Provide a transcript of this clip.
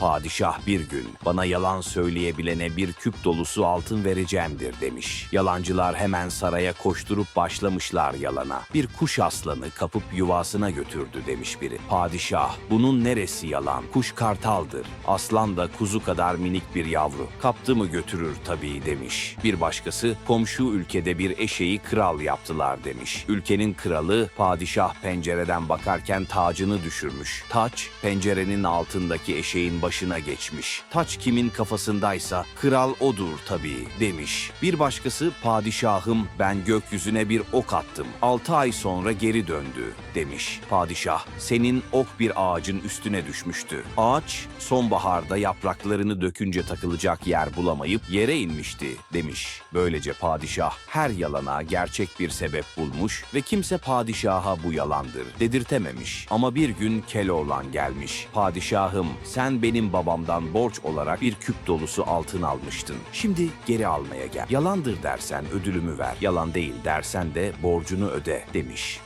Padişah bir gün bana yalan söyleyebilene bir küp dolusu altın vereceğimdir demiş. Yalancılar hemen saraya koşturup başlamışlar yalana. Bir kuş aslanı kapıp yuvasına götürdü demiş biri. Padişah bunun neresi yalan? Kuş kartaldır. Aslan da kuzu kadar minik bir yavru. Kaptı mı götürür tabii demiş. Bir başkası komşu ülkede bir eşeği kral yaptılar demiş. Ülkenin kralı padişah pencereden bakarken tacını düşürmüş. Taç pencerenin altındaki eşeğin başına geçmiş. Taç kimin kafasındaysa kral odur tabii demiş. Bir başkası padişahım ben gökyüzüne bir ok attım. Altı ay sonra geri döndü demiş. Padişah senin ok bir ağacın üstüne düşmüştü. Ağaç sonbaharda yapraklarını dökünce takılacak yer bulamayıp yere inmişti demiş. Böylece padişah her yalana gerçek bir sebep bulmuş ve kimse padişaha bu yalandır dedirtememiş. Ama bir gün Keloğlan gelmiş. Padişahım sen benim babamdan borç olarak bir küp dolusu altın almıştın. Şimdi geri almaya gel. Yalandır dersen ödülümü ver. Yalan değil dersen de borcunu öde demiş.